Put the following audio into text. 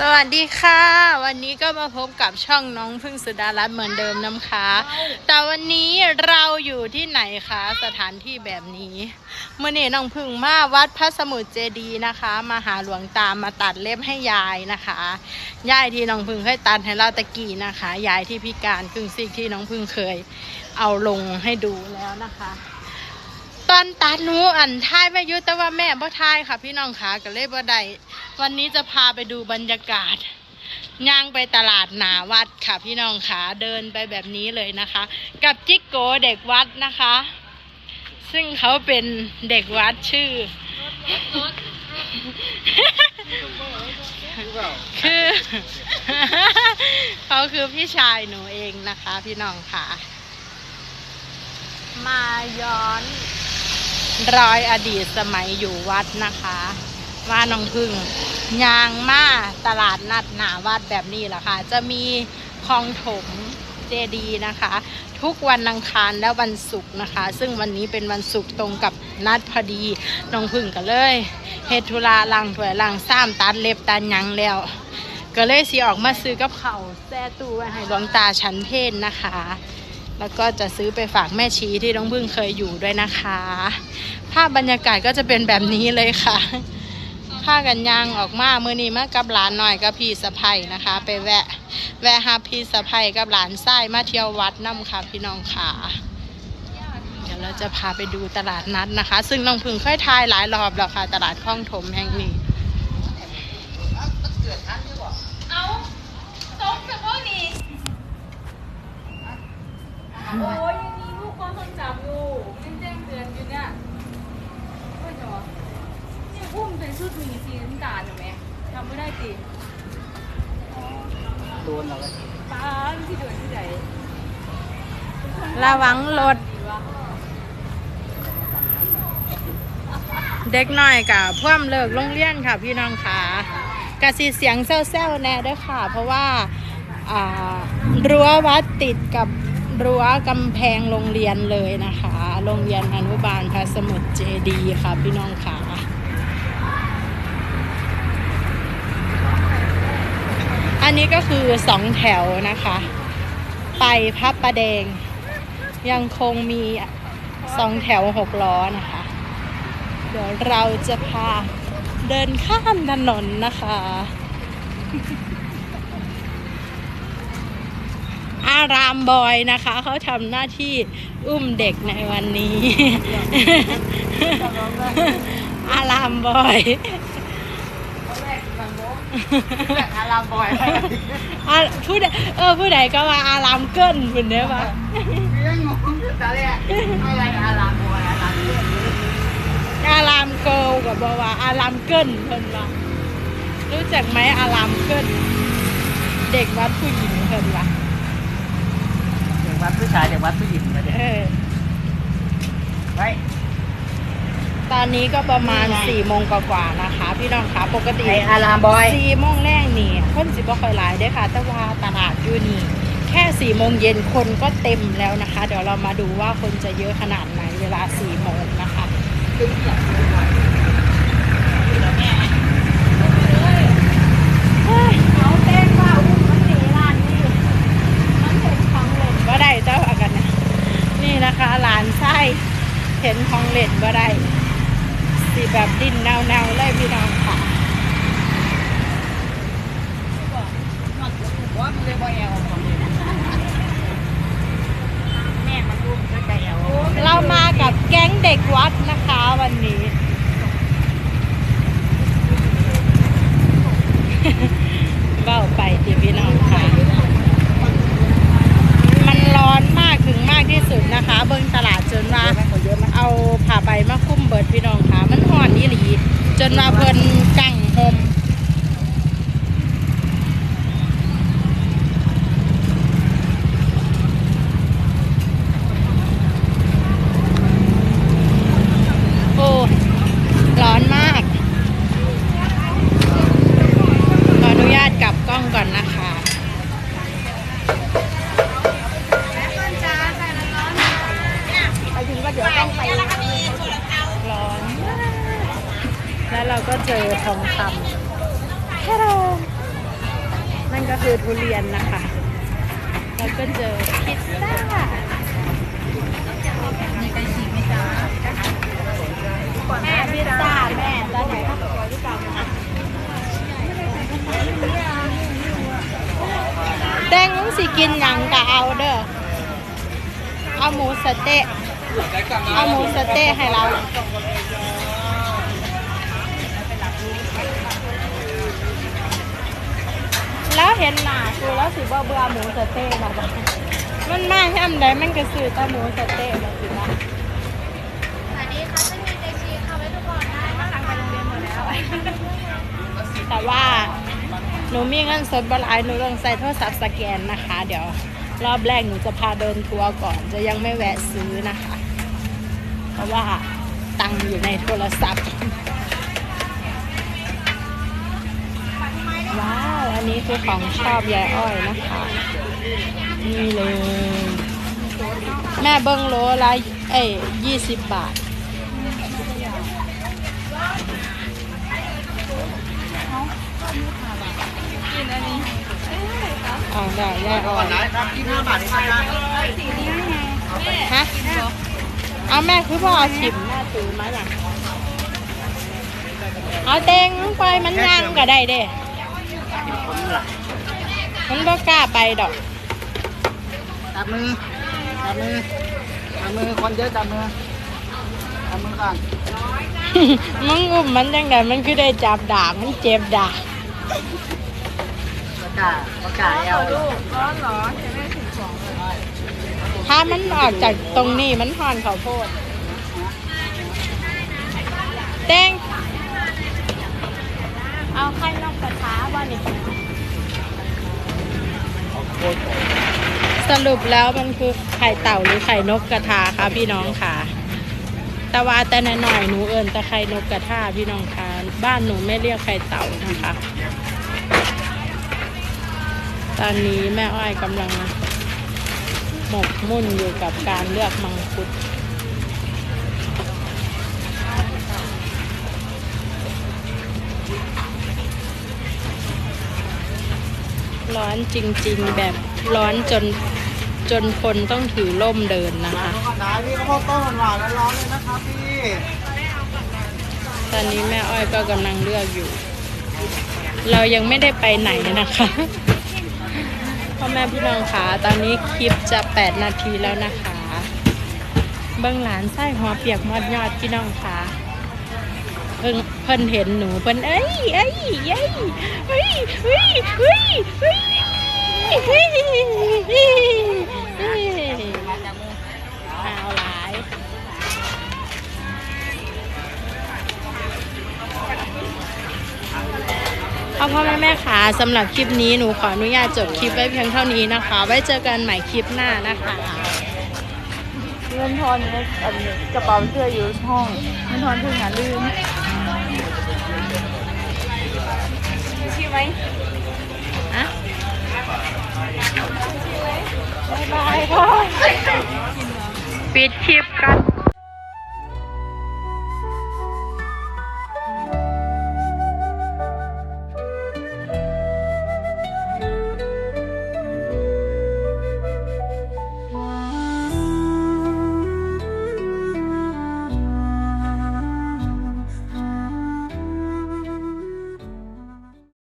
สวัสดีค่ะ วันนี้ก็มาพบกับช่องน้องพึ่งสุดารัตน์เหมือนเดิมน้ำคะ แต่วันนี้เราอยู่ที่ไหนคะสถานที่แบบนี้เมื่อนี้น้องพึ่งมาวัดพระสมุทรเจดีย์นะคะ มาหาหลวงตามาตัดเล็บให้ยายนะคะยายที่น้องพึ่งเคยตัดให้เราตะกี้นะคะยายที่พิการครึ่งซีกที่น้องพึ่งเคยเอาลงให้ดูแล้วนะคะตอนตัดหนูอันท้ายไม่ยุแต่ว่าแม่บ่ท้ายค่ะ พี่น้องคะก็เลยบ่ได้ วันนี้จะพาไปดูบรรยากาศย่างไปตลาดหนาวัดค่ะพี่น้องคะเดินไปแบบนี้เลยนะคะ กับจิ๊กโกเด็กวัดนะคะ ซึ่งเขาเป็นเด็กวัดชื่อ คือเขาคือพี่ชายหนูเองนะคะ พี่น้องค่ะ มาย้อนรอยอดีตสมัยอยู่วัดนะคะ ว่าน้องพึ่งยางมาตลาดนัดหนาวัดแบบนี้แหละค่ะ จะมีคลองถมเจดีนะคะ ทุกวันอังคารและวันศุกร์นะคะ ซึ่งวันนี้เป็นวันศุกร์ตรงกับนัดพอดีน้องพึ่งก็เลยเฮดธุระลังถวยลังซ้ำตัดเล็บตัดหยังแล้ว ก็เลยสีออกมาซื้อกับเขาแซ่ตู้ไว้ให้หลวงตาชั้นเพศนะคะ แล้วก็จะซื้อไปฝากแม่ชีที่น้องพึ่งเคยอยู่ด้วยนะคะ ภาพบรรยากาศก็จะเป็นแบบนี้เลยค่ะ ผ้ากันยางออกมามือนี้มากับหลานหน่อยกับพี่สะพ้ยนะคะ ไปแวะ แวะหาพี่สะพ้ยกับหลานไส้มาเที่ยววัดน้ำค่ะพี่น้องค่ะเดี๋ยวเราจะพาไปดูตลาดนัดนะคะ ซึ่งน้องพึ่งเคยทายหลายรอบแล้วค่ะ ตลาดคลองถมแห่งนี้เอาตกแต่พวกนี้โอ้ยยังมีลูกความทรงจำอยู่ยังแจ้งเตือนอยู่เนี่ยโอ้ยเนาะนี่พุ่มเป็นชุด ทำไม่ได้สิโดนเราก็ตาที่เดินที่ไหนระวังรถดีวะเด็กน้อยกับพ่วมเลิกโรงเรียนค่ะพี่น้องค่ะกะสีเสียงแซวๆแน่เด้วยค่ะ เพราะว่าอ่ารั้ววัดติดกับรั้วกำแพงโรงเรียนเลยนะคะ โรงเรียนอนุบาลพระสมุทรเจดีย์ค่ะพี่น้องค่ะ อันนี้ก็คือสองแถวนะคะ ไปพระประแดง ยังคงมีสองแถวหกล้อนะคะ เดี๋ยวเราจะพาเดินข้ามถนนนะคะอารามบอยนะคะ เขาทำหน้าที่อุ้มเด็กในวันนี้ อารามบอย อารามบอยอาผู้ใดเออผู้ใดก็ว่าอารามเกินคุณเนี่ยปะเรื่องงงตอนแรกอะไรอารามบอยอารามเพื่อนอารามเกิลกับบอกว่าอารามเกินเพิ่นว่ารู้จักไหมอารามเกินเด็กวัดผู้หญิงเพิ่นว่าเด็กวัดผู้ชายเด็กวัดผู้หญิงมาเด็ก เออ ไว้ ต อนนี้ก็ประมาณสี่โมงกว่าๆนะคะ พี่น้องคะปกติไออารามบอยสี่โมงแรกนี่คนสิบ่ค่อยหลายเด้อค่ะ แต่ว่าตลาดอยู่นี่แค่สี่โมงเย็นคนก็เต็มแล้วนะคะ เดี๋ยวเรามาดูว่าคนจะเยอะขนาดไหนเวลาสี่โมงนะคะเฮ้ยเอาเต้นว่าอุ้มมันหนีร้านนี่มันเห็นของเล่นบ่ได้เจ้าอากันนะนี่นะคะหลานไส้เห็นของเล่นบ่ได้สี แบบดินเนาๆเลยพี่น้องค่ะว่ามันเลยบอยแอลของแม่มันรุ่มก็ใจแอลเรามากับแก๊งเด็กวัดนะคะวันนี้ เบ้าไปทีพี่น้องค่ะ มันร้อนมากถึงมากที่สุดนะคะ เบิ้งตลาดจนว่า เอาผ้าใบมาคลุ้มเบิดพี่น้องค่ะ มันห่อนอีหลี จนว่าเพิ่น ก็คื อทุเรียนนะคะ แล้วก็เจอพิซซ่ามีไก่ฉีกไหมจ๊ะแม่พิซซ่าแม่ได้ไหนแดงมึงสิกินหยังก็เอาเด้อ เอาหมูสะเต๊ะ เอาหมูสะเต๊ะให้เรา แล้วเห็นหนาคือแล้วสิบ่เบื่อหมูสะเต๊ะหรอวะมันมาแฮมใดมันก็ซื้อแต่หมูสะเต๊ะมาสินะสวัสดีค่ะจะมีไก่ฉีกค่ะไว้ทุกคนได้มาสั่งไปโรงเรียนหมดแล้วแต่ว่าหนูมีเงินสดบหลายหนูต้องใส่โทรศัพท์สแกนนะคะ เดี๋ยวรอบแรกหนูจะพาเดินทัวร์ก่อน จะยังไม่แวะซื้อนะคะ เพราะว่าตังค์อยู่ในโทรศัพท์ ว้าว อันนี้คือของชอบยายอ้อยนะคะ นี่เลย แม่เบิ้งโลละเอ้ยยี่สิบบาทกินอันนี้อ๋อได้ยายอ้อก่อยนนะครับที่ห้าบาทนี่ไม่ได้สีนี้ไงแม่ฮะเอาแม่คือพ่อเอาฉิมแม่ถือมาอย่างเอาเต็งไปมันย่างก็ได้เด้ คนหลักมันก็กล้าไปดอก จับมือ จับมือ จับมือ คนเยอะจับมือ จับมือก่อน มึงอุ้มมันจังไดมันคือได้จับดาบมันเจ็บดาบประกาศประกาศเอลลูกร้อนเหรอจะไม่ถึงสองเลยถ้ามันออกจากตรงนี้มันหอนเขาวโพดเต็ง เอาไข่นกกระทาบ้านี่สรุปแล้วมันคือไข่เต่าหรือไข่นกกระทาคะพี่น้องค่ะแต่ว่าแต่หน่อยหนูเอินแต่ไข่นกกระทาพี่น้องค่ะบ้านหนูไม่เรียกไข่เต่านะคะ ตอนนี้แม่อ้อยกำลังหมกมุ่นอยู่กับการเลือกมังคุด ร้อนจริงๆ แบบร้อนจนจนคนต้องถือร่มเดินนะคะก่อนนะพี่ข้าวโพดต้มหวานๆร้อนๆเลยนะครับพี่ตอนนี้แม่อ้อยก็กำลังเลือกอยู่ เรายังไม่ได้ไปไหนนะคะพ่อแม่พี่น้องคะตอนนี้คลิปจะ 8 นาทีแล้วนะคะ เบื้องหลานไส้หัวเปียกมอดยอดพี่น้องคะ เพิ่งเพิ่นเห็นหนูเพิ่นเอ้ยเอ้ยเอ้ยเฮ้ยเฮ้ยเฮ้ยเฮ้ยเฮ้ยเฮ้ยเอาหลายเอาพ่อแม่แม่ขาสำหรับคลิปนี้หนูขออนุญาตจบคลิปไว้เพียงเท่านี้นะคะ ไว้เจอกันใหม่คลิปหน้านะคะเงินทอนในอันนี้กระเป๋าเสื้ออยู่ห้องเงินทอนถึงอะลืม ปิดคลิปกัน